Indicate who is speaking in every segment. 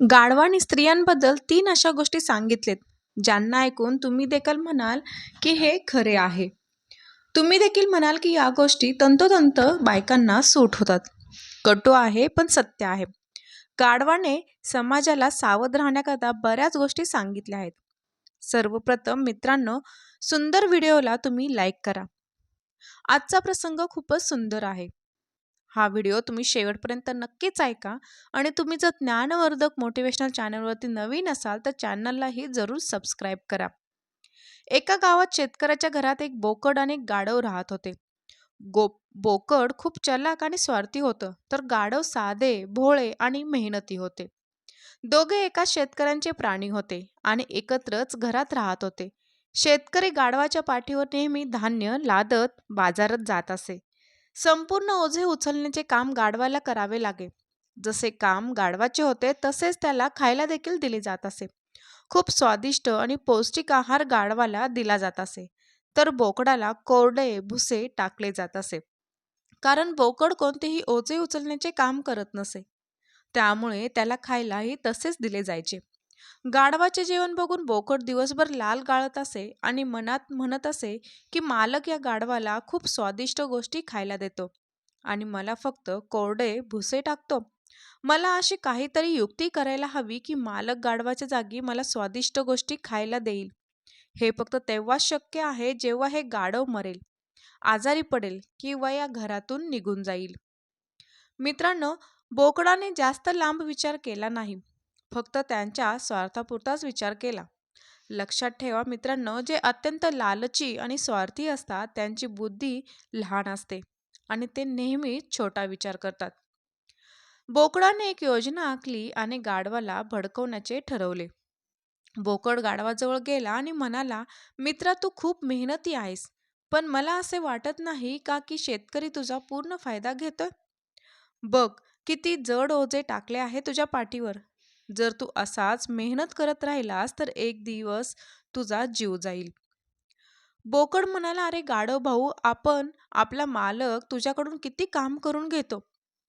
Speaker 1: गाढवाने स्त्रियांबद्दल तीन अशा गोष्टी सांगितलेत ज्यांना ऐकून तुम्ही देखील म्हणाल की हे खरे आहे. तुम्ही देखील म्हणाल की या गोष्टी तंतोतंत बायकांना सूट होतात. कटू आहे पण सत्य आहे. गाढवाने समाजाला सावध राहण्याकरता बऱ्याच गोष्टी सांगितल्या आहेत. सर्वप्रथम मित्रांनो सुंदर व्हिडिओला तुम्ही लाईक करा. आजचा प्रसंग खूपच सुंदर आहे. हा व्हिडिओ तुम्ही शेवटपर्यंत नक्कीच ऐका. आणि तुम्ही जर ज्ञानवर्धक मोटिवेशनल चॅनलवरती नवीन असाल तर चॅनललाही जरूर सबस्क्राईब करा. एका गावात शेतकऱ्याच्या घरात एक बोकड आणि गाढव राहत होते. गो बोकड खूप चलाक आणि स्वार्थी होतं तर गाढव साधे भोळे आणि मेहनती होते. दोघे एका शेतकऱ्यांचे प्राणी होते आणि एकत्रच घरात राहत होते. शेतकरी गाढवाच्या पाठीवर नेहमी धान्य लादत बाजारात जात असे. संपूर्ण ओझे उचलण्याचे काम गाढवाला करावे लागे. जसे काम गाढवाचे होते तसेच त्याला खायला देखील दिले जात असे. खूप स्वादिष्ट आणि पौष्टिक आहार गाढवाला दिला जात असे. तर बोकडाला कोरडे भुसे टाकले जात असे. कारण बोकड कोणतेही ओझे उचलण्याचे काम करत नसे. त्यामुळे त्याला खायलाही तसेच दिले जायचे. गाढवाचे जेवण बघून बोकड दिवसभर लाल गाळत असे आणि मनात म्हणत असे की मालक या गाढवाला खूप स्वादिष्ट गोष्टी खायला देतो. आणि मला फक्त कोरडे भुसे टाकतो. मला अशी काहीतरी युक्ती करायला हवी की मालक गाढवाच्या जागी मला स्वादिष्ट गोष्टी खायला देईल. हे फक्त तेव्हाच शक्य आहे जेव्हा हे गाढव मरेल आजारी पडेल किंवा या घरातून निघून जाईल. मित्रांनो बोकडाने जास्त लांब विचार केला नाही. फक्त त्यांच्या स्वार्थापुरताच विचार केला. लक्षात ठेवा मित्रांनो जे अत्यंत लालची आणि स्वार्थी असतात त्यांची बुद्धी लहान असते आणि ते नेहमी छोटा विचार करतात. बोकडाने एक योजना आखली आणि गाढवाला भडकवण्याचे ठरवले. बोकड गाढवाजवळ गेला आणि म्हणाला मित्रा तू खूप मेहनती आहेस पण मला असे वाटत नाही का की शेतकरी तुझा पूर्ण फायदा घेतोय? बघ किती जड ओझे टाकले आहे तुझ्या पाठीवर. जर तू असाच मेहनत करत राहिलास तर एक दिवस तुझा जीव जाईल. बोकड म्हणाला अरे गाढव भाऊ आपण आपला मालक तुझ्याकडून किती काम करून घेतो?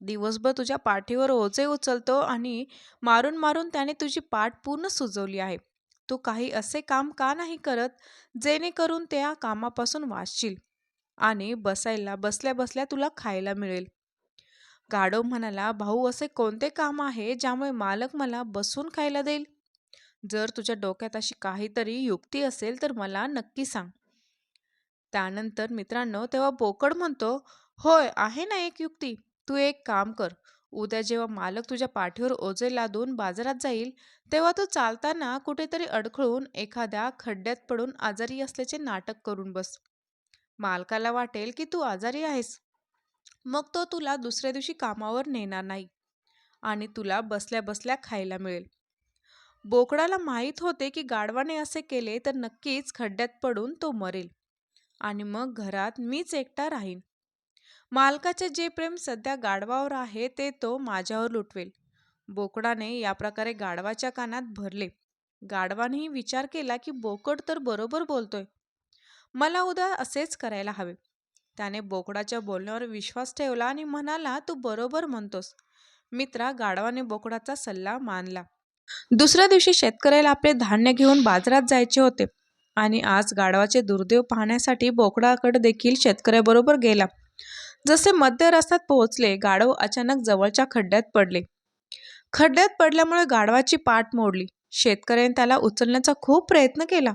Speaker 1: दिवसभर तुझ्या पाठीवर ओझे उचलतो आणि मारून मारून त्याने तुझी पाठ पूर्ण सुजवली आहे. तू काही असे काम का नाही करत जेणेकरून त्या कामापासून वाचशील आणि बसायला बसल्या बसल्या तुला खायला मिळेल. गाढव म्हणाला भाऊ असे कोणते काम आहे ज्यामुळे मालक मला बसून खायला देईल? जर तुझ्या डोक्यात अशी काहीतरी युक्ती असेल तर मला नक्की सांग. त्यानंतर मित्रांनो तेव्हा बोकड म्हणतो होय आहे ना एक युक्ती. तू एक काम कर. उद्या जेव्हा मालक तुझ्या पाठीवर ओझे लादून बाजारात जाईल तेव्हा तू चालताना कुठेतरी अडखळून एखाद्या खड्ड्यात पडून आजारी असल्याचे नाटक करून बस. मालकाला वाटेल की तू आजारी आहेस. मग तो तुला दुसऱ्या दिवशी कामावर नेणार नाही आणि तुला बसल्या बसल्या खायला मिळेल. बोकडाला माहीत होते की गाढवाने असे केले तर नक्कीच खड्ड्यात पडून तो मरेल आणि मग घरात मीच एकटा राहीन. मालकाचे जे प्रेम सध्या गाढवावर आहे ते तो माझ्यावर लुटवेल. बोकडाने या प्रकारे गाढवाच्या कानात भरले. गाढवानेही विचार केला की बोकड तर बरोबर बोलतोय. मला उद्या असेच करायला हवे. त्याने बोकडाच्या बोलण्यावर विश्वास ठेवला आणि म्हणाला तू बरोबर म्हणतोस. मित्रा गाढवाने बोकडाचा सल्ला मानला. दुसऱ्या दिवशी शेतकऱ्याला आपले धान्य घेऊन बाजारात जायचे होते आणि आज गाढवाचे दुर्दैव पाहण्यासाठी बोकडाकडे देखील शेतकऱ्याबरोबर गेला. जसे मध्य रस्त्यात पोहोचले गाढव अचानक जवळच्या खड्ड्यात पडले. खड्ड्यात पडल्यामुळे गाढवाची पाठ मोडली. शेतकऱ्याने त्याला उचलण्याचा खूप प्रयत्न केला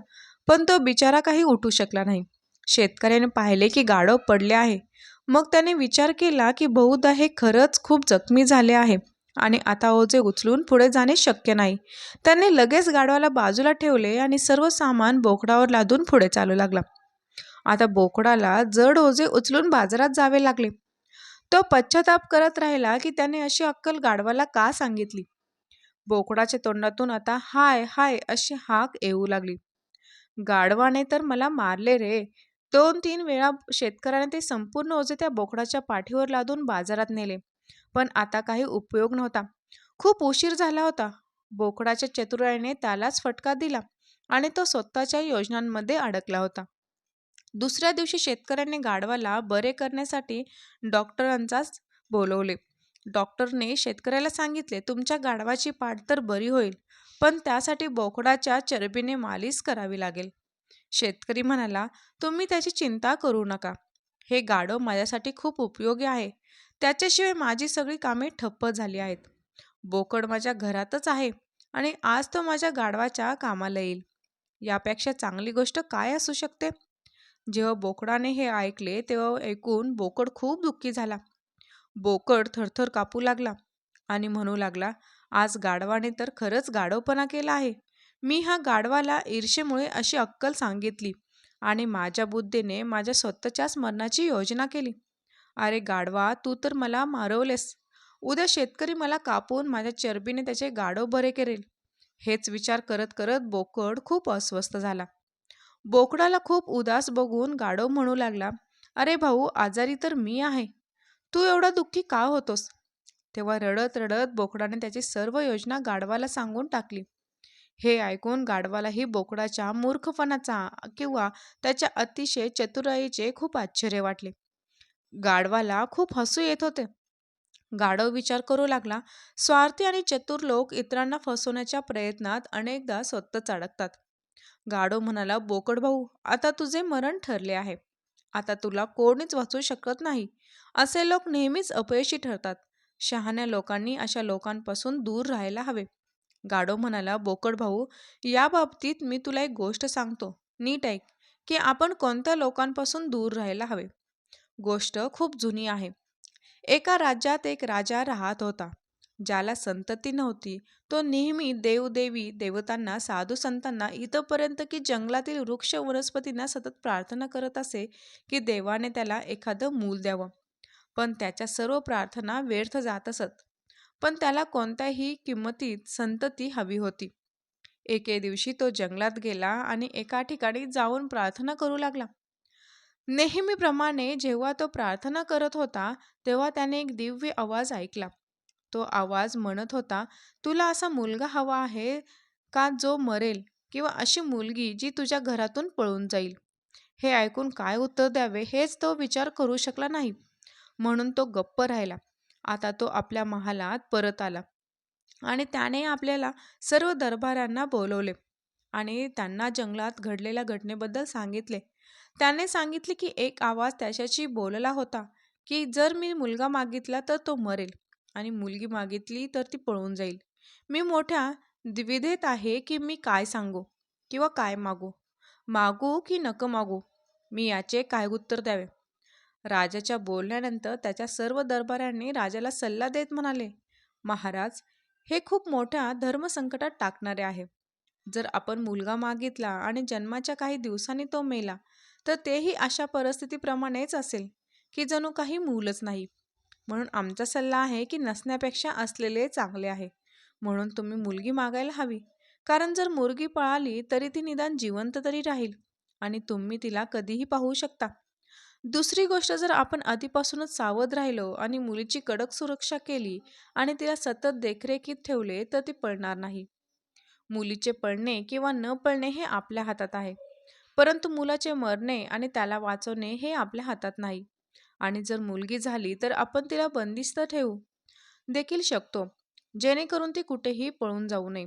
Speaker 1: पण तो बिचारा काही उठू शकला नाही. शेतकऱ्याने पाहिले की गाढव पडले आहे. मग त्याने विचार केला की बहुधा हे खरंच खूप जखमी झाले आहे आणि आता ओझे उचलून पुढे जाणे शक्य नाही. त्याने लगेच गाढवाला बाजूला ठेवले आणि सर्व सामान बोकडावर लादून पुढे चालू लागला. आता बोकडाला जड ओझे उचलून बाजारात जावे लागले. तो पश्चाताप करत राहिला की त्याने अशी अक्कल गाढवाला का सांगितली? बोकडाच्या तोंडातून आता हाय हाय अशी हाक येऊ लागली. गाढवाने तर मला मारले रे. दोन तीन वेळा शेतकऱ्याने ते संपूर्ण ओझे त्या बोकडाच्या पाठीवर लादून बाजारात नेले. पण आता काही उपयोग नव्हता. खूप उशीर झाला होता. बोकडाच्या चतुराईने त्यालाच फटका दिला आणि तो स्वतःच्या योजनांमध्ये अडकला होता. दुसऱ्या दिवशी शेतकऱ्यांनी गाढवाला बरे करण्यासाठी डॉक्टरांचाच बोलवले. डॉक्टरने शेतकऱ्याला सांगितले तुमच्या गाढवाची पाठ तर बरी होईल पण त्यासाठी बोकडाच्या चरबीने मालिश करावी लागेल. शेतकरी म्हणाला तुम्ही त्याची चिंता करू नका. हे गाढव माझ्यासाठी खूप उपयोगी आहे. त्याच्याशिवाय माझी सगळी कामे ठप्प झाली आहेत. बोकड माझ्या घरातच आहे आणि आज तो माझ्या गाढवाच्या कामाला येईल. यापेक्षा चांगली गोष्ट काय असू शकते? जेव्हा बोकडाने हे ऐकले तेव्हा ऐकून बोकड खूप दुःखी झाला. बोकड थरथर कापू लागला आणि म्हणू लागला आज गाढवाने तर खरंच गाढवपणा केला आहे. मी हा गाढवाला ईर्षेमुळे अशी अक्कल सांगितली आणि माझ्या बुद्धीने माझ्या स्वतःच्याच मरणाची योजना केली. अरे गाढवा तू तर मला मारवलेस. उद्या शेतकरी मला कापून माझ्या चरबीने त्याचे गाढव बरे करेल. हेच विचार करत करत बोकड खूप अस्वस्थ झाला. बोकडाला खूप उदास बघून गाढव म्हणू लागला अरे भाऊ आजारी तर मी आहे. तू एवढा दुःखी का होतोस? तेव्हा रडत रडत बोकडाने त्याची सर्व योजना गाढवाला सांगून टाकली. हे ऐकून गाढवालाही बोकडाच्या मूर्खपणाचा किंवा त्याच्या अतिशय चतुराईचे खूप आश्चर्य वाटले. गाढवाला खूप हसू येत होते. गाढव विचार करू लागला. स्वार्थी आणि चतुर लोक इतरांना फसवण्याच्या प्रयत्नात अनेकदा स्वतःच अडकतात गाढव म्हणाला बोकड भाऊ आता तुझे मरण ठरले आहे. आता तुला कोणीच वाचू शकत नाही. असे लोक नेहमीच अपयशी ठरतात. शहाण्या लोकांनी अशा लोकांपासून दूर राहायला हवे. गाडो म्हणाला बोकड भाऊ या बाबतीत मी तुला एक गोष्ट सांगतो. नीट ऐक की आपण कोणत्या लोकांपासून दूर राहायला हवे? गोष्ट खूप जुनी आहे. एका राज्यात एक राजा राहत होता ज्याला संतती नव्हती. तो नेहमी देवदेवी देवतांना साधू संतांना इथंपर्यंत की जंगलातील वृक्ष वनस्पतींना सतत प्रार्थना करत असे की देवाने त्याला एखादं मूल द्यावं. पण त्याच्या सर्व प्रार्थना व्यर्थ जात असत. पण त्याला कोणत्याही किंमतीत संतती हवी होती. एके दिवशी तो जंगलात गेला आणि एका ठिकाणी जाऊन प्रार्थना करू लागला. नेहमीप्रमाणे जेव्हा तो प्रार्थना करत होता तेव्हा त्याने एक दिव्य आवाज ऐकला. तो आवाज म्हणत होता तुला असा मुलगा हवा आहे का जो मरेल किंवा अशी मुलगी जी तुझ्या घरातून पळून जाईल? हे ऐकून काय उत्तर द्यावे हेच तो विचार करू शकला नाही. म्हणून तो गप्प राहिला. आता तो आपल्या महालात परत आला. आणि त्याने आपल्याला सर्व दरबारांना बोलवले आणि त्यांना जंगलात घडलेल्या घटनेबद्दल सांगितले. त्याने सांगितले की एक आवाज त्याच्याशी बोलला होता की जर मी मुलगा मागितला तर तो मरेल आणि मुलगी मागितली तर ती पळून जाईल. मी मोठ्या द्विधेत आहे की मी काय सांगू किंवा काय मागू? मागू की नको मागू? मी याचे काय उत्तर द्यावे? राजाच्या बोलण्यानंतर त्याच्या सर्व दरबारांनी राजाला सल्ला देत म्हणाले महाराज हे खूप मोठ्या धर्मसंकटात टाकणारे आहे. जर आपण मुलगा मागितला आणि जन्माच्या काही दिवसांनी तो मेला तर तेही अशा परिस्थितीप्रमाणेच असेल की जणू काही मूलच नाही. म्हणून आमचा सल्ला आहे की नसण्यापेक्षा असलेले चांगले आहे. म्हणून तुम्ही मुलगी मागायला हवी. कारण जर मुलगी पळाली तरी ती निदान जिवंत तरी राहील आणि तुम्ही तिला कधीही पाहू शकता. दुसरी गोष्ट जर आपण आधीपासूनच सावध राहिलो आणि मुलीची कडक सुरक्षा केली आणि तिला सतत देखरेखीत ठेवले तर ती पळणार नाही. मुलीचे पळणे किंवा न पळणे हे आपल्या हातात आहे. परंतु मुलाचे मरणे आणि त्याला वाचवणे हे आपल्या हातात नाही. आणि जर मुलगी झाली तर आपण तिला बंदिस्त ठेवू देखील शकतो जेणेकरून ती कुठेही पळून जाऊ नये.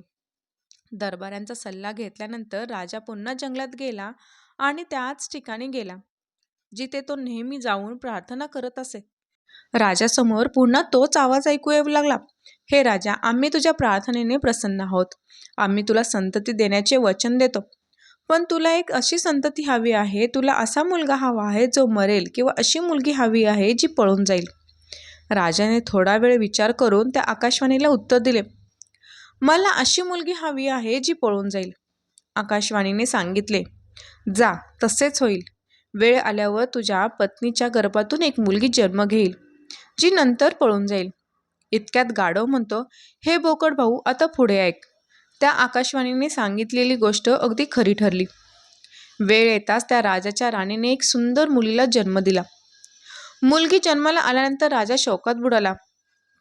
Speaker 1: दरबारांचा सल्ला घेतल्यानंतर राजा पुन्हा जंगलात गेला आणि त्याच ठिकाणी गेला. जिथे तो नेहमी जाऊन प्रार्थना करत असे. राजासमोर पुन्हा तोच आवाज ऐकू येऊ लागला. हे राजा आम्ही तुझ्या प्रार्थनेने प्रसन्न आहोत. आम्ही तुला संतती देण्याचे वचन देतो. पण तुला एक अशी संतती हवी आहे तुला असा मुलगा हवा आहे जो मरेल किंवा अशी मुलगी हवी आहे जी पळून जाईल. राजाने थोडा वेळ विचार करून त्या आकाशवाणीला उत्तर दिले मला अशी मुलगी हवी आहे जी पळून जाईल. आकाशवाणीने सांगितले जा तसेच होईल. वेळ आल्यावर तुझ्या पत्नीच्या गर्भातून एक मुलगी जन्म घेईल जी नंतर पळून जाईल. इतक्यात गाढव म्हणतो हे बोकड भाऊ आता पुढे ऐक. त्या आकाशवाणीने सांगितलेली गोष्ट अगदी खरी ठरली. वेळ येताच त्या राजाच्या राणीने एक सुंदर मुलीला जन्म दिला. मुलगी जन्माला आल्यानंतर राजा शोकात बुडाला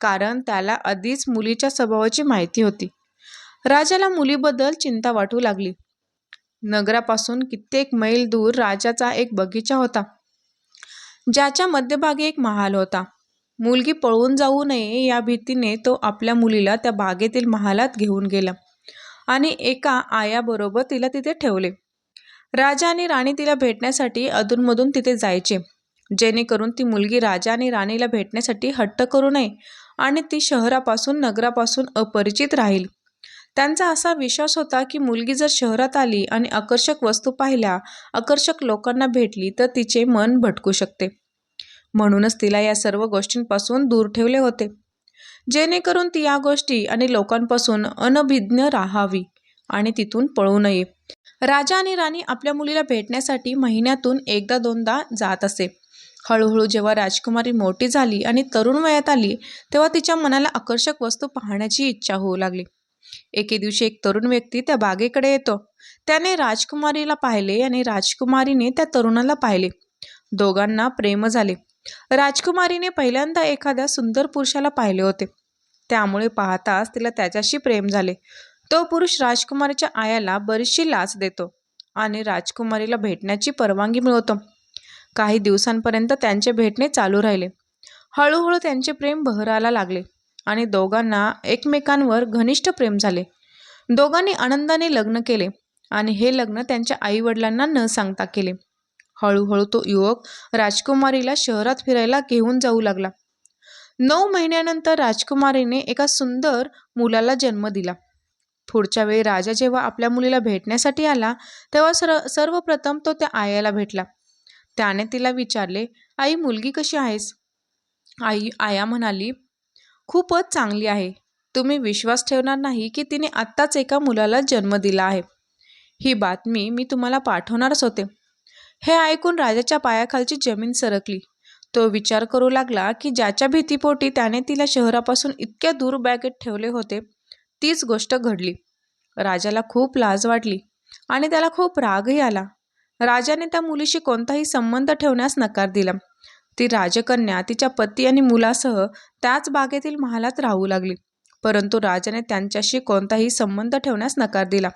Speaker 1: कारण त्याला आधीच मुलीच्या स्वभावाची माहिती होती. राजाला मुलीबद्दल चिंता वाटू लागली. नगरापासून कित्येक मैल दूर राजाचा एक बगीचा होता. ज्याच्या मध्यभागी एक महाल होता. मुलगी पळून जाऊ नये या भीतीने तो आपल्या मुलीला त्या बागेतील महालात घेऊन गेला आणि एका आयाबरोबर तिला तिथे ठेवले. राजा आणि राणी तिला भेटण्यासाठी अधूनमधून तिथे जायचे. जेणेकरून ती मुलगी राजा आणि राणीला भेटण्यासाठी हट्ट करू नये आणि ती शहरापासून नगरापासून अपरिचित राहील. त्यांचा असा विश्वास होता की मुलगी जर शहरात आली आणि आकर्षक वस्तू पाहिल्या आकर्षक लोकांना भेटली तर तिचे मन भटकू शकते. म्हणूनच तिला या सर्व गोष्टींपासून दूर ठेवले होते. जेणेकरून ती या गोष्टी आणि लोकांपासून अनभिज्ञ राहावी आणि तिथून पळू नये. राजा आणि राणी आपल्या मुलीला भेटण्यासाठी महिन्यातून एकदा दोनदा जात असे. हळूहळू जेव्हा राजकुमारी मोठी झाली आणि तरुण वयात आली तेव्हा तिच्या मनाला आकर्षक वस्तू पाहण्याची इच्छा होऊ लागली. एके दिवशी एक तरुण व्यक्ती त्या बागेकडे येतो. त्याने राजकुमारीला पाहिले आणि राजकुमारीने त्या तरुणाला पाहिले. दोघांना प्रेम झाले. राजकुमारीने पहिल्यांदा एखाद्या सुंदर पुरुषाला पाहिले होते. त्यामुळे पाहताच तिला त्याच्याशी प्रेम झाले. तो पुरुष राजकुमारीच्या आयाला बरीचशी लाच देतो आणि राजकुमारीला भेटण्याची परवानगी मिळवतो. काही दिवसांपर्यंत त्यांचे भेटणे चालू राहिले. हळूहळू त्यांचे प्रेम बहराला लागले. आणि दोघांना एकमेकांवर घनिष्ठ प्रेम झाले. दोघांनी आनंदाने लग्न केले आणि हे लग्न त्यांच्या आईवडिलांना न सांगता केले. हळूहळू तो युवक राजकुमारीला शहरात फिरायला घेऊन जाऊ लागला. नऊ महिन्यानंतर राजकुमारीने एका सुंदर मुलाला जन्म दिला. पुढच्या वेळी राजा जेव्हा आपल्या मुलीला भेटण्यासाठी आला तेव्हा सर सर्वप्रथम तो त्या आयाला भेटला. त्याने तिला विचारले आई मुलगी कशी आहेस? आई आया म्हणाली खूपच चांगली आहे. तुम्ही विश्वास ठेवणार नाही की तिने आत्ताच एका मुलाला जन्म दिला आहे. ही बातमी मी तुम्हाला पाठवणारच होते. हे ऐकून राजाच्या पायाखालची जमीन सरकली. तो विचार करू लागला की ज्याच्या भीतीपोटी त्याने तिला शहरापासून इतक्या दूर बॅगेत ठेवले होते तीच गोष्ट घडली. राजाला खूप लाज वाटली आणि त्याला खूप रागही आला. राजाने त्या मुलीशी कोणताही संबंध ठेवण्यास नकार दिला. ती राजकन्या तिच्या पती आणि मुलासह त्याच बागेतील महालात राहू लागली. परंतु राजाने त्यांच्याशी कोणताही संबंध ठेवण्यास नकार दिला.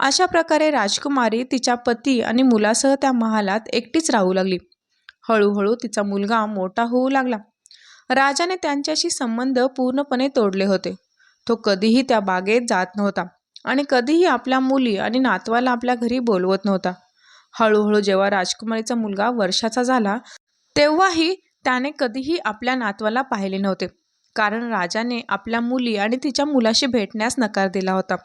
Speaker 1: अशा प्रकारे राजकुमारी तिच्या पती आणि मुलासह त्या महालात एकटीच राहू लागली. हळूहळू तिचा मुलगा मोठा होऊ लागला. राजाने त्यांच्याशी संबंध पूर्णपणे तोडले होते. तो कधीही त्या बागेत जात नव्हता आणि कधीही आपल्या मुली आणि नातवाला आपल्या घरी बोलवत नव्हता. हळूहळू जेव्हा राजकुमारीचा मुलगा वर्षाचा झाला तेव्हाही त्याने कधीही आपल्या नातवाला पाहिले नव्हते. कारण राजाने आपल्या मुली आणि तिच्या मुलाशी भेटण्यास नकार दिला होता.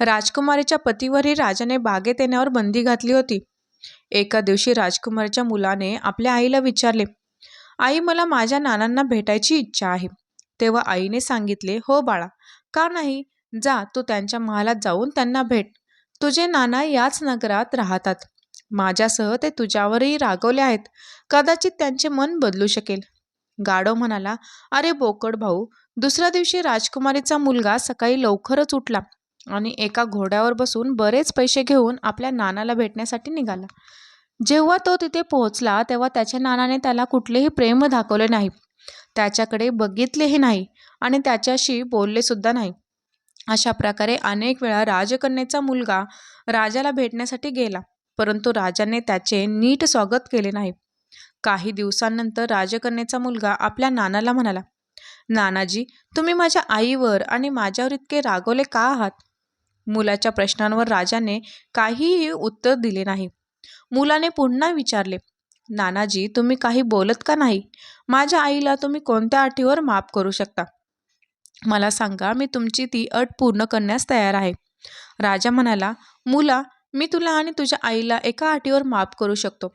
Speaker 1: राजकुमारीच्या पतीवरही राजाने बागेत येण्यावर बंदी घातली होती. एका दिवशी राजकुमारीच्या मुलाने आपल्या आईला विचारले आई मला माझ्या नानांना भेटायची इच्छा आहे. तेव्हा आईने सांगितले हो बाळा का नाही? जा तू त्यांच्या महालात जाऊन त्यांना भेट. तुझे नाना याच नगरात राहतात. माझ्यासह ते तुझ्यावरही रागवले आहेत. कदाचित त्यांचे मन बदलू शकेल. गाडो म्हणाला अरे बोकड भाऊ दुसऱ्या दिवशी राजकुमारीचा मुलगा सकाळी लवकरच उठला आणि एका घोड्यावर बसून बरेच पैसे घेऊन आपल्या नानाला भेटण्यासाठी निघाला. जेव्हा तो तिथे पोहोचला तेव्हा त्याच्या नानाने त्याला कुठलेही प्रेम दाखवले नाही. त्याच्याकडे बघितलेही नाही आणि त्याच्याशी बोललेसुद्धा नाही. अशा प्रकारे अनेक वेळा राजकन्याचा मुलगा राजाला भेटण्यासाठी गेला. परंतु राजाने त्याचे नीट स्वागत केले नाही. काही दिवसांनंतर राजकन्याचा मुलगा आपल्या नानाला म्हणाला नानाजी तुम्ही माझ्या आईवर आणि माझ्यावर इतके रागवले का आहात? मुलाच्या प्रश्नांवर राजाने काहीही उत्तर दिले नाही. मुलाने पुन्हा विचारले नानाजी तुम्ही काही बोलत का नाही? माझ्या आईला तुम्ही कोणत्या अटीवर माफ करू शकता? मला सांगा मी तुमची ती अट पूर्ण करण्यास तयार आहे. राजा म्हणाला मुला मी तुला आणि तुझ्या आईला एका अटीवर माफ करू शकतो.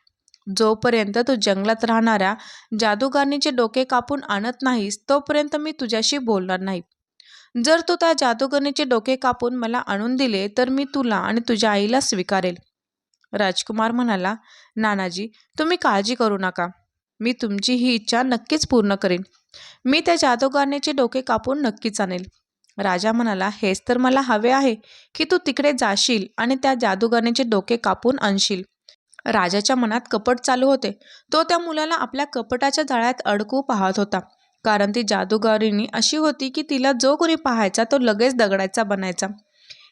Speaker 1: जोपर्यंत तू जंगलात राहणाऱ्या जादूगारणीचे डोके कापून आणत नाहीस तोपर्यंत मी तुझ्याशी बोलणार नाही. जर तू त्या जादूगरणीचे डोके कापून मला आणून दिले तर मी तुला आणि तुझ्या आईला स्वीकारेल. राजकुमार म्हणाला नानाजी तुम्ही काळजी करू नका. मी तुमची ही इच्छा नक्कीच पूर्ण करेन. मी त्या जादूगारणीचे डोके कापून नक्कीच आणेल. राजा म्हणाला हेच तर मला हवे आहे की तू तिकडे जाशील आणि त्या जादूगारणीचे डोके कापून आणशील. राजाच्या मनात कपट चालू होते. तो त्या मुलाला आपल्या कपटाच्या जाळ्यात अडकू पाहत होता. कारण ती जादूगारिणी अशी होती की तिला जो कोणी पाहायचा तो लगेच दगडायचा बनायचा.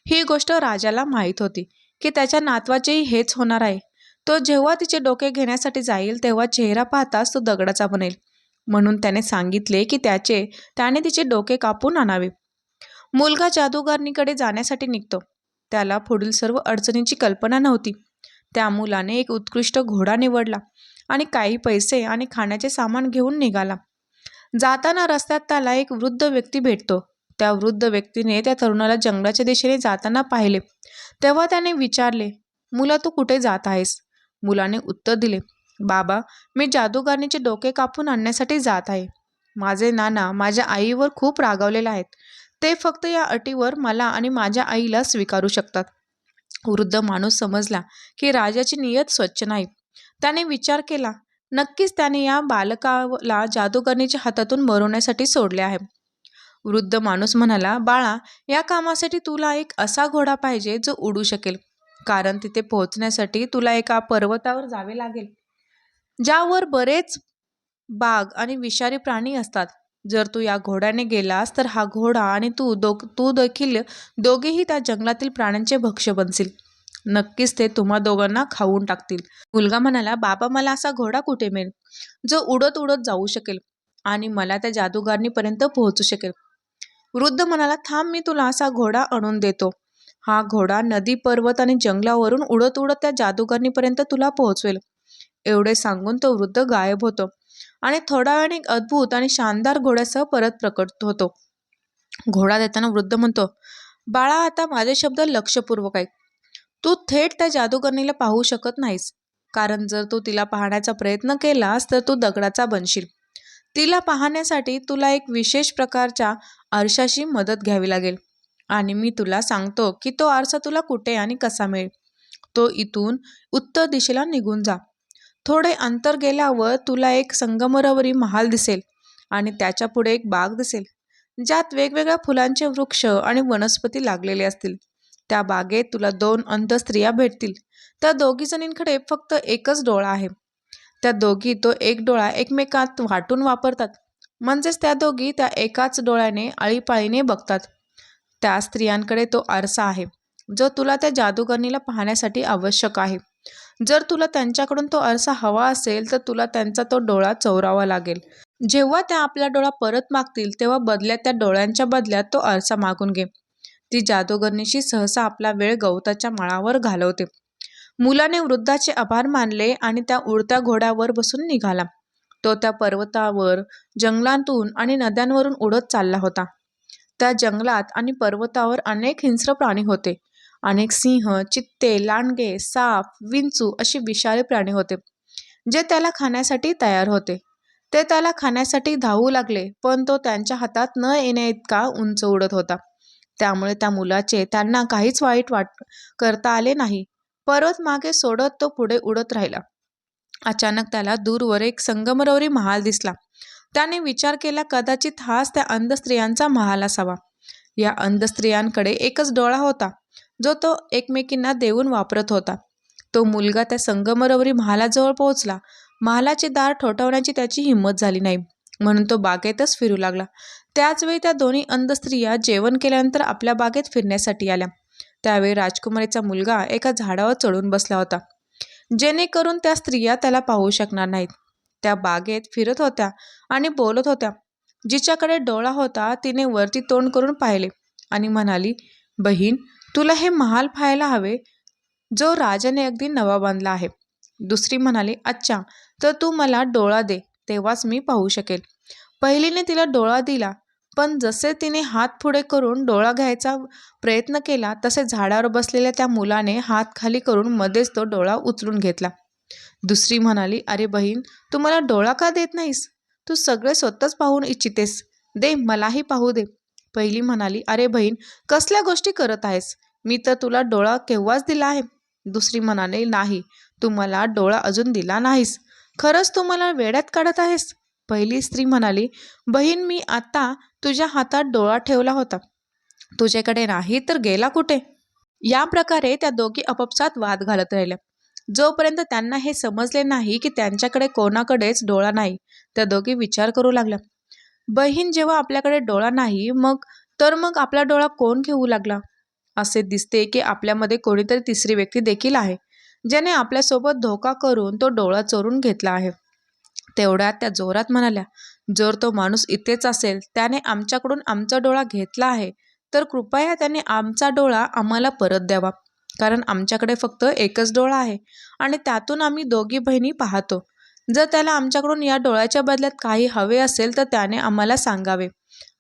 Speaker 1: ही गोष्ट राजाला माहीत होती की त्याच्या नातवाचेही हेच होणार आहे. तो जेव्हा तिचे डोके घेण्यासाठी जाईल तेव्हा चेहरा पाहताच तो दगडाचा बनेल. म्हणून त्याने सांगितले की त्याचे त्याने तिचे डोके कापून आणावे. मुलगा जादूगारणीकडे जाण्यासाठी निघतो. त्याला पुढील सर्व अडचणींची कल्पना नव्हती. त्या मुलाने एक उत्कृष्ट घोडा निवडला आणि काही पैसे आणि खाण्याचे सामान घेऊन निघाला. जाताना रस्त्यात त्याला एक वृद्ध व्यक्ती भेटतो. त्या वृद्ध व्यक्तीने त्या तरुणाला जंगलाच्या दिशेने जाताना पाहिले. तेव्हा त्याने विचारले मुला तू कुठे जात आहेस? मुलाने उत्तर दिले बाबा मी जादूगारणीचे डोके कापून आणण्यासाठी जात आहे. माझे नाना माझ्या आईवर खूप रागावलेले आहेत. ते फक्त या अटीवर मला आणि माझ्या आईला स्वीकारू शकतात. वृद्ध माणूस समजला की राजाची नियत स्वच्छ नाही. त्याने विचार केला नक्कीच त्याने या बालकाला जादूगरणीच्या हातातून मरवण्यासाठी सोडले आहे. वृद्ध माणूस म्हणाला बाळा या कामासाठी तुला एक असा घोडा पाहिजे जो उडू शकेल कारण तिथे पोहोचण्यासाठी तुला एका पर्वतावर जावे लागेल ज्यावर बरेच बाग आणि विषारी प्राणी असतात. जर तू या घोड्याने गेलास तर हा घोडा आणि तू दो तू देखील दोघेही त्या जंगलातील प्राण्यांचे भक्ष्य बनशील. नक्कीच ते तुम्हा दोघांना खाऊन टाकतील. मुलगा म्हणाला बाबा मला असा घोडा कुठे मिळेल? जो उडत उडत जाऊ शकेल आणि मला त्या जादूगारणीपर्यंत पोहोचू शकेल. वृद्ध म्हणाला थांब मी तुला असा घोडा आणून देतो. हा घोडा नदी पर्वत आणि जंगलावरून उडत उडत त्या जादूगारणीपर्यंत तुला पोहोचवेल. एवढे सांगून तो वृद्ध गायब होतो. आणि थोडा वेळाने एक अद्भुत आणि शानदार घोड्यासह परत प्रकट होतो. घोडा देताना वृद्ध म्हणतो बाळा आता माझे शब्द लक्षपूर्वक ऐक. तू थेट त्या जादूगरणीला पाहू शकत नाहीस. कारण जर तू तिला पाहण्याचा प्रयत्न केलास तर तू दगडाचा बनशील. तिला पाहण्यासाठी तुला एक विशेष प्रकारच्या आरशाशी मदत घ्यावी लागेल. आणि मी तुला सांगतो की तो आरसा तुला कुठे आणि कसा मिळेल. तो इथून उत्तर दिशेला निघून जा. थोडे अंतर गेल्यावर तुला एक संगमरवरी महाल दिसेल आणि त्याच्या पुढे एक बाग दिसेल ज्यात वेगवेगळ्या फुलांचे वृक्ष आणि वनस्पती लागलेले असतील. त्या बागेत तुला दोन अंध स्त्रिया भेटतील. त्या दोघी जणींकडे फक्त एकच डोळा आहे. त्या दोघी तो एक डोळा एकमेकात वाटून वापरतात. म्हणजेच त्या दोघी त्या एकाच डोळ्याने आळीपाळीने बघतात. त्या स्त्रियांकडे तो आरसा आहे जो तुला त्या जादूगरणीला पाहण्यासाठी आवश्यक आहे. जर तुला त्यांच्याकडून तो आरसा हवा असेल तर तुला त्यांचा तो डोळा चोरावा लागेल. जेव्हा त्या आपला डोळा परत मागतील तेव्हा बदल्यात त्या डोळ्यांच्या बदल्यात तो आरसा मागून घे. ती जादोगरणीशी सहसा आपला वेळ गवताच्या माळावर घालवते. मुलाने वृद्धाचे आभार मानले आणि त्या उडत्या घोड्यावर बसून निघाला. तो त्या पर्वतावर जंगलातून आणि नद्यांवरून उडत चालला होता. त्या जंगलात आणि पर्वतावर अनेक हिंस्र प्राणी होते. अनेक सिंह चित्ते लांडगे साप विंचू असे विषारी प्राणी होते जे त्याला खाण्यासाठी तयार होते. ते त्याला खाण्यासाठी धावू लागले पण तो त्यांच्या हातात न येण्या इतका उंच उडत होता. त्यामुळे त्या मुलाचे त्यांना काहीच वाईट वाट करता आले नाही. पर्वत मागे सोडत तो पुढे उडत राहिला. अचानक त्याला दूरवर एक संगमरवरी महाल दिसला. त्याने विचार केला कदाचित हाच त्या अंध स्त्रियांचा महाल असावा. या अंध स्त्रियांकडे एकच डोळा होता. जो तो एकमेकींना देऊन वापरत होता. तो मुलगा त्या संगमरवरी महालाजवळ पोहोचला. महालाचे दार ठोठावण्याची त्याची हिंमत झाली नाही. म्हणून तो बागेतच फिरू लागला. त्याचवेळी त्या दोन्ही अंध स्त्रिया जेवण केल्यानंतर आपल्या बागेत फिरण्यासाठी आल्या. त्यावेळी राजकुमारीचा मुलगा एका झाडावर चढून बसला होता. जेणेकरून त्या स्त्रिया त्याला पाहू शकणार नाहीत. त्या बागेत फिरत होत्या आणि बोलत होत्या. जिच्याकडे डोळा होता तिने वरती तोंड करून पाहिले आणि म्हणाली बहीण तुला हे महाल पाहायला हवे? जो राजाने अगदी नवा बांधला आहे. दुसरी म्हणाली अच्छा तर तू मला डोळा दे तेव्हाच मी पाहू शकेल. पहिलीने तिला डोळा दिला पण जसे तिने हात पुढे करून डोळा घ्यायचा प्रयत्न केला तसे झाडावर बसलेल्या त्या मुलाने हात खाली करून मध्येच तो डोळा उचलून घेतला. दुसरी म्हणाली अरे बहीण तू मला डोळा का देत नाहीस? तू सगळे स्वतःच पाहून इच्छितेस. दे मलाही पाहू दे. पहिली म्हणाली अरे बहीण कसल्या गोष्टी करत आहेस? मी तर तुला डोळा केव्हाच दिला आहे? दुसरी म्हणाले नाही तू मला डोळा अजून दिला नाहीस. खरंच तू मला वेड्यात काढत आहेस? पहिली स्त्री म्हणाली बहीण मी आता तुझ्या हातात डोळा ठेवला होता. तुझ्याकडे नाही तर गेला कुठे? या प्रकारे त्या दोघी आपापसात वाद घालत राहिल्या. जोपर्यंत त्यांना हे समजले नाही की त्यांच्याकडे कोणाकडेच डोळा नाही त्या दोघी विचार करू लागल्या. बहीण जेव्हा आपल्याकडे डोळा नाही मग तर मग आपला डोळा कोण घेऊ लागला? असे दिसते की आपल्यामध्ये कोणीतरी तिसरी व्यक्ती देखील आहे ज्याने आपल्यासोबत धोका करून तो डोळा चोरून घेतला आहे. तेवढ्यात त्या जोरात म्हणाल्या जर तो माणूस इथेच असेल त्याने आमच्याकडून आमचा डोळा घेतला आहे तर कृपया त्याने आमचा डोळा आम्हाला परत द्यावा कारण आमच्याकडे फक्त एकच डोळा आहे आणि त्यातून आम्ही दोघी बहिणी पाहतो. जर त्याला आमच्याकडून या डोळ्याच्या बदल्यात काही हवे असेल तर त्याने आम्हाला सांगावे.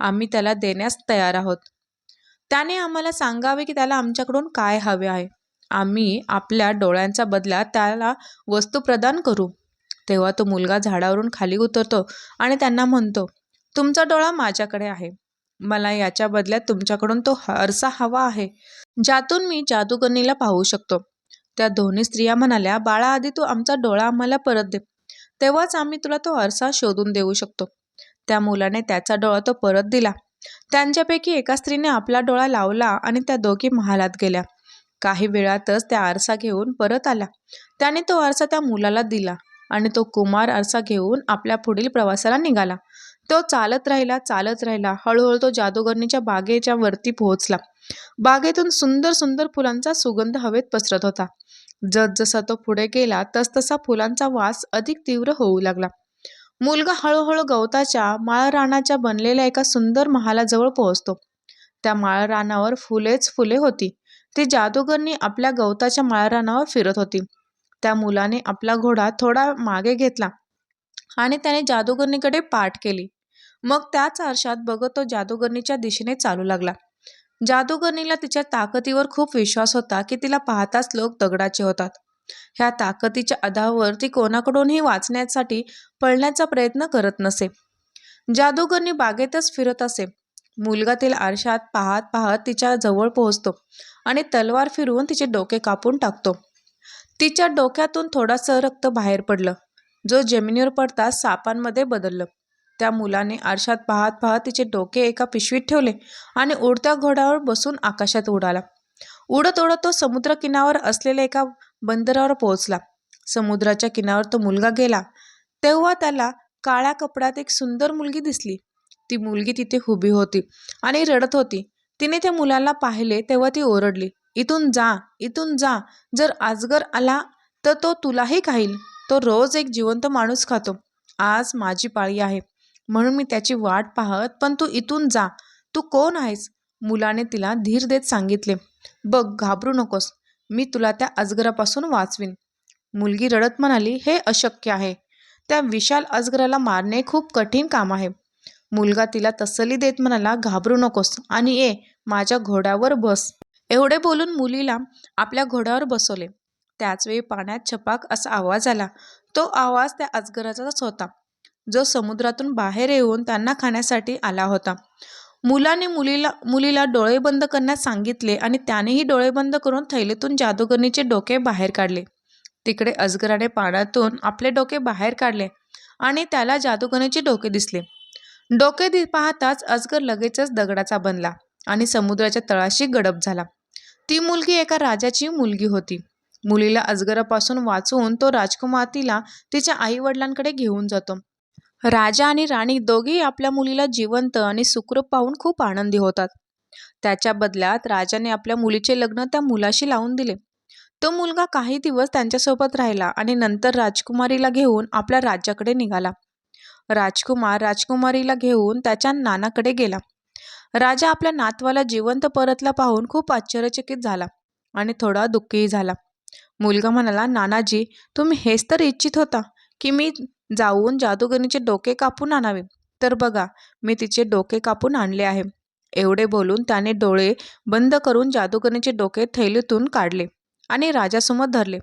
Speaker 1: आम्ही त्याला देण्यास तयार आहोत. त्याने आम्हाला सांगावे की त्याला आमच्याकडून काय हवे आहे. आम्ही आपल्या डोळ्यांचा बदला त्याला वस्तू प्रदान करू. तेव्हा तो मुलगा झाडावरून खाली उतरतो आणि त्यांना म्हणतो तुमचा डोळा माझ्याकडे आहे. मला याच्या बदल्यात तुमच्याकडून तो हरसा हवा आहे. ज्यातून मी जादूगरणीला पाहू शकतो. त्या दोन्ही स्त्रिया म्हणाल्या बाळा आधी तू आमचा डोळा आम्हाला परत दे. तेव्हाच आम्ही तुला तो आरसा शोधून देऊ शकतो. त्या मुलाने त्याचा डोळा तो परत दिला. त्यांच्यापैकी एका स्त्रीने आपला डोळा लावला आणि त्या दोघी महालात गेल्या. काही वेळातच त्या आरसा घेऊन परत आला त्याने तो आरसा त्या मुलाला दिला आणि तो कुमार आरसा घेऊन आपल्या पुढील प्रवासाला निघाला. तो चालत राहिला चालत राहिला. हळूहळू तो जादूगरणीच्या बागेच्या वरती पोहोचला. बागेतून सुंदर सुंदर फुलांचा सुगंध हवेत पसरत होता. जसजसा तो पुढे गेला तसतसा फुलांचा वास अधिक तीव्र होऊ लागला. मुलगा हळूहळू गवताच्या माळरानाच्या बनलेल्या एका सुंदर महालाजवळ पोहोचतो. त्या माळरानावर फुलेच फुले होती. ती जादूगरनी आपल्या गवताच्या माळरानावर फिरत होती. त्या मुलाने आपला घोडा थोडा मागे घेतला आणि त्याने जादूगरणीकडे पाठ केली. मग त्याच आरशात बघत तो जादूगरणीच्या दिशेने चालू लागला. जादूगरणीला तिच्या ताकदीवर खूप विश्वास होता की तिला पाहताच लोक दगडाचे होतात. ह्या ताकदीच्या आधावर ती कोणाकडूनही वाचण्यासाठी पळण्याचा प्रयत्न करत नसे. जादूगरनी बागेतच फिरत असे. मुलगा तिला आरशात पाहत पाहत तिच्या जवळ पोहोचतो आणि तलवार फिरवून तिचे डोके कापून टाकतो. तिच्या डोक्यातून थोडंसं रक्त बाहेर पडलं. जो जमिनीवर पडताच सापांमध्ये बदललं. त्या मुलाने आरशात पाहत पाहत तिचे डोके एका पिशवीत ठेवले आणि उडत्या घोड्यावर बसून आकाशात उडाला. उडत उडत तो समुद्र किनावर असलेल्या एका बंदरावर पोहोचला. समुद्राच्या किनावर तो मुलगा गेला. तेव्हा त्याला काळ्या कपड्यात एक सुंदर मुलगी दिसली. ती मुलगी तिथे उभी होती आणि रडत होती. तिने त्या मुलाला पाहिले तेव्हा ती ओरडली इथून जा इथून जा. जर आजगर आला तर तो तुलाही खाईल. तो रोज एक जिवंत माणूस खातो. आज माझी पाळी आहे. म्हणून मी त्याची वाट पाहत पण तू इथून जा. तू कोण आहेस? मुलाने तिला धीर देत सांगितले. बघ घाबरू नकोस. मी तुला त्या अजगरापासून वाचवीन. मुलगी रडत म्हणाली हे अशक्य आहे. त्या विशाल अजगराला मारणे खूप कठीण काम आहे. मुलगा तिला तसली देत म्हणाला घाबरू नकोस आणि ए माझ्या घोड्यावर बस. एवढे बोलून मुलीला आपल्या घोड्यावर बसवले. त्याचवेळी पाण्यात छपाक असा आवाज आला. तो आवाज त्या अजगराचाच होता. जो समुद्रातून बाहेर येऊन त्यांना खाण्यासाठी आला होता. मुलाने मुलीला मुलीला डोळे बंद करण्यास सांगितले आणि त्यानेही डोळे बंद करून थैलीतून जादूगरणीचे डोके बाहेर काढले. तिकडे अजगराने पाण्यातून आपले डोके बाहेर काढले आणि त्याला जादूगरणीचे डोके दिसले. डोके दि पाहताच अजगर लगेचच दगडाचा बनला आणि समुद्राच्या तळाशी गडप झाला. ती मुलगी एका राजाची मुलगी होती. मुलीला अजगरापासून वाचवून तो राजकुमार तिला तिच्या आई वडिलांकडे घेऊन जातो. राजा आणि राणी दोघेही आपल्या मुलीला जिवंत आणि सुखरूप पाहून खूप आनंदी होतात. त्याच्या बदल्यात राजाने आपल्या मुलीचे लग्न त्या मुलाशी लावून दिले. तो मुलगा काही दिवस त्यांच्यासोबत राहिला आणि नंतर राजकुमारीला घेऊन आपल्या राज्याकडे निघाला. राजकुमार राजकुमारीला घेऊन त्याच्या नानाकडे गेला. राजा आपल्या नातवाला जिवंत परतला पाहून खूप आश्चर्यचकित झाला आणि थोडा दुःखीही झाला. मुलगा म्हणाला नानाजी तुम्ही हेच तर इच्छित होता की मी जाऊन जादूगरीचे डोके कापून आणावे. तर बघा मी तिचे डोके कापून आणले आहे. एवढे बोलून त्याने डोळे बंद करून जादूगरीचे डोके थैलीतून काढले आणि राजासमोर धरले.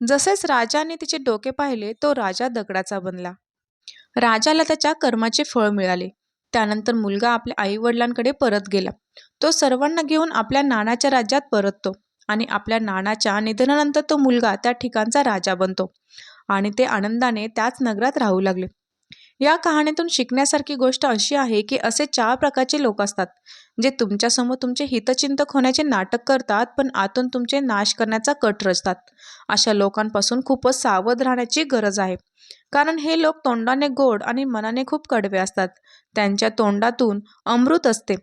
Speaker 1: जसेच राजाने तिचे डोके पाहिले तो राजा दगडाचा बनला. राजाला त्याच्या कर्माचे फळ मिळाले. त्यानंतर मुलगा आपल्या आई वडिलांकडे परत गेला. तो सर्वांना घेऊन आपल्या नानाच्या राज्यात परततो आणि आपल्या नानाच्या निधनानंतर तो मुलगा त्या ठिकाणचा राजा बनतो. आणि ते आनंदाने त्याच नगरात राहू लागले. या कहाणीतून शिकण्यासारखी गोष्ट अशी आहे की असे चार प्रकारचे लोक असतात जे तुमच्यासमोर तुमचे हितचिंतक होण्याचे नाटक करतात पण आतून तुमचे नाश करण्याचा कट रचतात. अशा लोकांपासून खूपच सावध राहण्याची गरज आहे. कारण हे लोक तोंडाने गोड आणि मनाने खूप कडवे असतात. त्यांच्या तोंडातून अमृत असते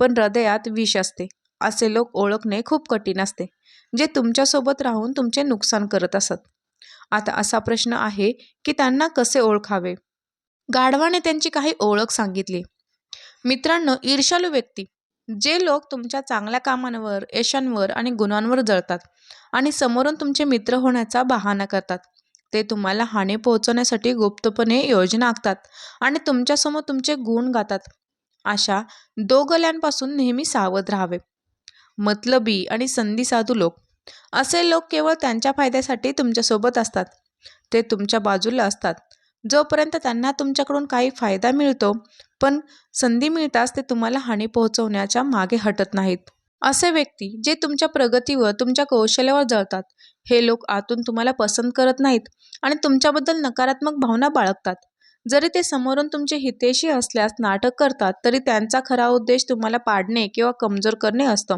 Speaker 1: पण हृदयात विष असते. असे लोक ओळखणे खूप कठीण असते जे तुमच्यासोबत राहून तुमचे नुकसान करत असत. आता असा प्रश्न आहे की त्यांना कसे ओळखावे? गाढवाने त्यांची काही ओळख सांगितली. मित्रांनो ईर्षालू व्यक्ती. जे लोक तुमच्या चांगल्या कामांवर यशांवर आणि गुणांवर जळतात आणि समोरून तुमचे मित्र होण्याचा बहाणा करतात. ते तुम्हाला हानी पोहोचवण्यासाठी गुप्तपणे योजना आखतात आणि तुमच्यासमोर तुमचे गुण गातात. अशा दोगल्यांपासून नेहमी सावध राहावे. मतलबी आणि संधी साधू लोक. असे लोक केवळ त्यांच्या फायद्यासाठी तुमच्यासोबत असतात. ते तुमच्या बाजूला असतात. जोपर्यंत त्यांना तुमच्याकडून काही फायदा मिळतो पण संधी मिळताच ते तुम्हाला हानी पोहोचवण्याच्या मागे हटत नाहीत. असे व्यक्ती जे तुमच्या प्रगतीवर तुमच्या कौशल्यावर जळतात. हे लोक आतून तुम्हाला पसंत करत नाहीत आणि तुमच्याबद्दल नकारात्मक भावना बाळगतात. जरी ते समोरून तुमचे हितेशी असल्यास नाटक करतात तरी त्यांचा खरा उद्देश तुम्हाला पाडणे किंवा कमजोर करणे असतं.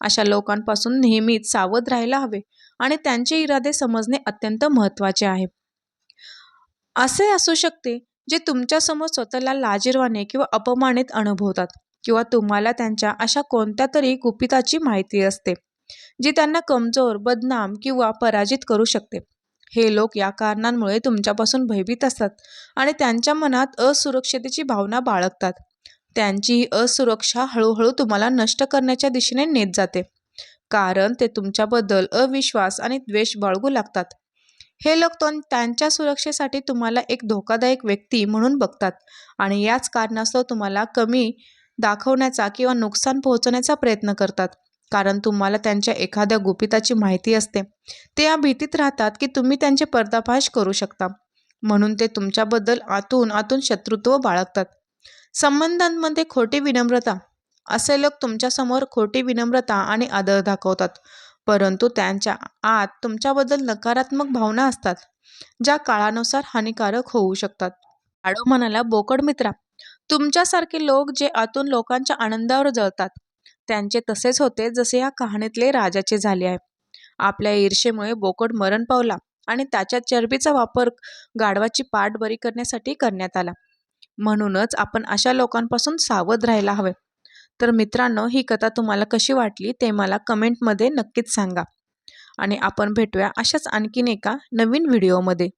Speaker 1: अशा लोकांपासून नेहमीच सावध राहायला हवे आणि त्यांचे इरादे समजणे अत्यंत महत्त्वाचे आहे. असे असू शकते जे तुमच्यासमोर स्वतःला लाजीरवाने किंवा अपमानित अनुभवतात किंवा तुम्हाला त्यांच्या अशा कोणत्या तरी गुपिताची माहिती असते जी त्यांना कमजोर बदनाम किंवा पराजित करू शकते. हे लोक या कारणांमुळे तुमच्यापासून भयभीत असतात आणि त्यांच्या मनात असुरक्षतेची भावना बाळगतात. त्यांची ही असुरक्षा हळूहळू तुम्हाला नष्ट करण्याच्या दिशेने नेत जाते. कारण ते तुमच्याबद्दल अविश्वास आणि द्वेष बाळगू लागतात. हे लोक तो त्यांच्या सुरक्षेसाठी तुम्हाला एक धोकादायक व्यक्ती म्हणून बघतात आणि याच कारणास्तव तुम्हाला कमी दाखवण्याचा किंवा नुकसान पोहोचवण्याचा प्रयत्न करतात. कारण तुम्हाला त्यांच्या एखाद्या गुपिताची माहिती असते. ते या भीतीत राहतात की तुम्ही त्यांचे पर्दाफाश करू शकता. म्हणून ते तुमच्याबद्दल आतून आतून शत्रुत्व बाळगतात. संबंधांमध्ये खोटी विनम्रता. असे लोक तुमच्यासमोर खोटी विनम्रता आणि आदर दाखवतात. परंतु त्यांच्या आत तुमच्याबद्दल नकारात्मक भावना असतात ज्या काळानुसार हानिकारक होऊ शकतात. आडो म्हणाला बोकड मित्रा. तुमच्यासारखे लोक जे आतून लोकांच्या आनंदावर जळतात त्यांचे तसेच होते जसे या कहाणीतले राजाचे झाले आहे. आपल्या ईर्षेमुळे बोकड मरण पावला आणि त्याच्या चरबीचा वापर गाढवाची पाठ बरी करण्यासाठी करण्यात आला. म्हणूनच आपण अशा लोकांपासून सावध राहायला हवे. तर मित्रांनो ही कथा तुम्हाला कशी वाटली ते मला कमेंटमध्ये नक्कीच सांगा. आणि आपण भेटूया अशाच आणखीन एका नवीन व्हिडिओमध्ये.